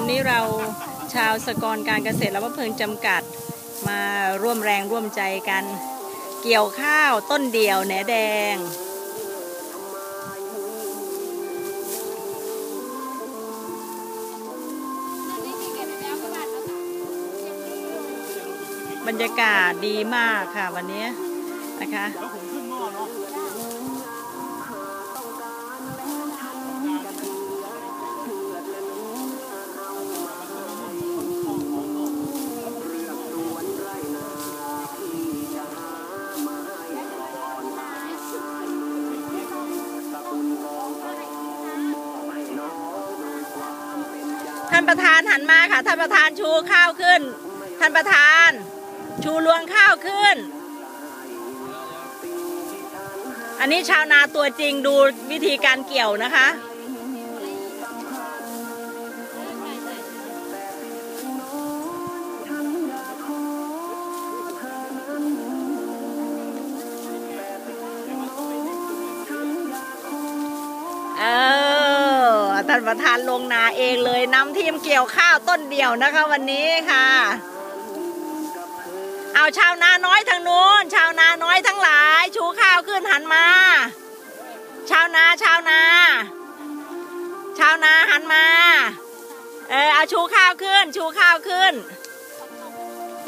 วันนี้เราชาวสกรการเกษตรและเพลิงจำกัดมาร่วมแรงร่วมใจกัน เกี่ยวข้าวต้นเดี่ยวแหนแดง บรรยากาศดีมากค่ะวันนี้นะคะานประธานหันมาค่ะ ท่านประธานชูข้าวขึ้น ท่านประธาน ชูรวงข้าวขึ้น อันนี้ชาวนาตัวจริงดูวิธีการเกี่ยวนะคะานประธานลงนาเองเลยนำทีมเกี่ยวข้าวต้นเดียวนะคะวันนี้ค่ะ เอาชาวนาน้อยทางนู้นชาวนาน้อยทั้งหลาย ชูข้าวขึ้นหันมา ชาวนาชาวนา ชาวนาหันมา เออเอาชูข้าวขึ้น ชูข้าวขึ้น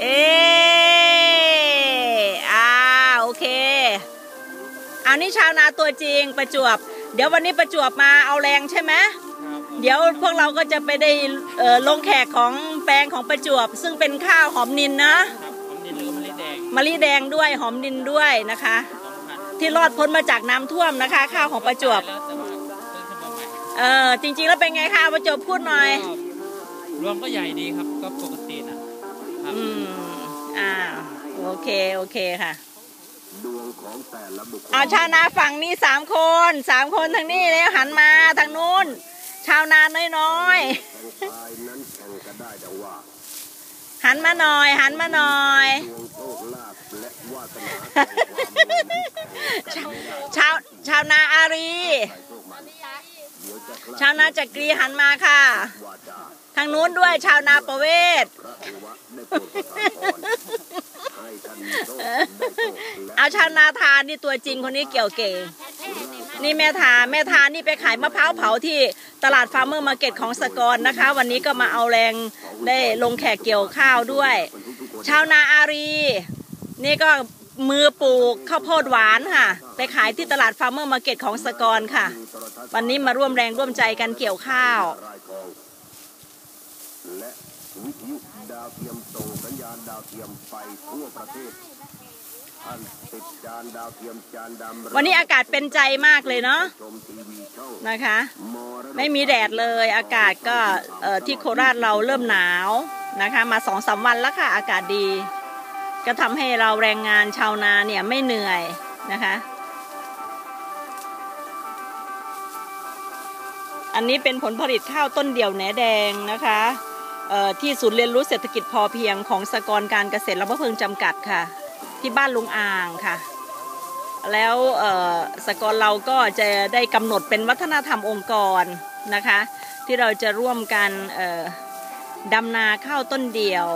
เอออ่าโอเคเอานี่ชาวนาตัวจริงประจวบ เดี๋ยววันนี้ประจวบมาเอาแรงใช่ไหม เดี๋ยวพวกเราก็จะไปได้เอ่อลงแขกของแปลงของประจวบ ซึ่งเป็นข้าวหอมนินนะผมดินแล้วก็มะลิแดงมะลิแดงด้วยหอมนินด้วยนะคะสองพันที่รอดพ้นมาจากน้ำท่วมนะคะ ข้าวของประจวบแล้วแต่ว่าเพิ่งขึ้นมาใหม่เออจริง ๆ แล้วเป็นไงคะประจวบพูดหน่อยก็รวมก็ใหญ่ดีครับก็ปกตินะครับอืมอ่าโอเคโอเคค่ะดวงของแต่ละบุคคลเอาชาวนาฝั่งนี้สามคนสามคนทางนี้แล้วหันมาทางนู้นชาวนาน้อยแห่งกายนั้นแข่งกันได้ดังว่าๆหันมาหน่อย หันมาหน่อยดวงโชคลาภและวาสนาแห่งความรวยนั้นแข่งกันไม่ได้ชาวชาวนาอารีใครโชคมันเดี๋ยวจะคลาดชาวนาจักรีหันมาค่ะวาจาทางนู้นด้วยชาวนาประเวศพระศิวะได้โปรดประทานพรให้ท่านมีโชคได้โชคและเอาชาวนาทานนี่ตัวจริงคนนี้เกี่ยวเก่ง นี่แม่ทาแม่ทานี่ไปขายมะพร้าวเผาที่ตลาดฟาร์มเมอร์มาร์เก็ตของสกรนะคะ วันนี้ก็มาเอาแรงได้ลงแขกเกี่ยวข้าวด้วย ชาวนาอารี นี่ก็มือปลูกข้าวโพดหวานค่ะ ไปขายที่ตลาดฟาร์มเมอร์มาร์เก็ตของสกรค่ะ วันนี้มาร่วมแรงร่วมใจกันเกี่ยวข้าวและวิทยุดาวเทียมส่งสัญญาณดาวเทียมไปทั่วประเทศ วเทียมจานดำวันนี้อากาศเป็นใจมากเลยเนาะชมทีวีช่องนะคะมรดกไม่มีแดดเลยอากาศก็เอ่อที่โคราชเราเริ่มหนาวนะคะ มาสองสามวันแล้วค่ะ อากาศดี ก็ทำให้เราแรงงานชาวนาเนี่ยไม่เหนื่อยนะคะ อันนี้เป็นผลผลิตข้าวต้นเดี่ยวแหนแดงนะคะเอ่อที่ศูนย์เรียนรู้เศรษฐกิจพอเพียงของสกรการเกษตรและพะเพิงจำกัดค่ะ ที่บ้านลุงอ่างค่ะ แล้วเอ่อสกลเราก็จะได้กำหนดเป็นวัฒนธรรมองค์กรนะคะ ที่เราจะร่วมกันดำนาข้าวต้นเดียว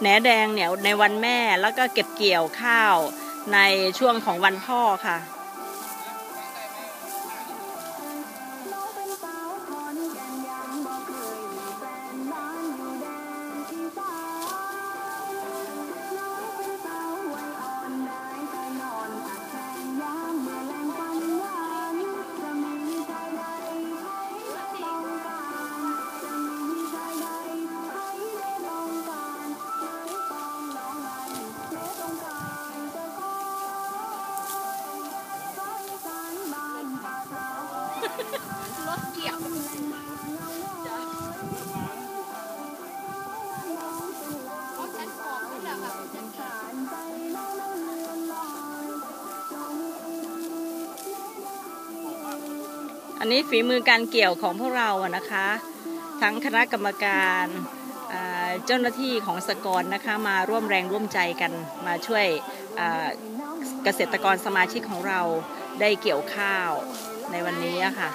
แหนแดงเนี่ยในวันแม่แล้วก็เก็บเกี่ยวข้าวในช่วงของวันพ่อค่ะ อันนี้ฝีมือการเกี่ยวของพวกเราอะนะคะ ทั้งคณะกรรมการเจ้าหน้าที่ของสกรนะคะมาร่วมแรงร่วมใจกันมาช่วยเกษตรกรสมาชิกของเราได้เกี่ยวข้าวในวันนี้อะค่ะ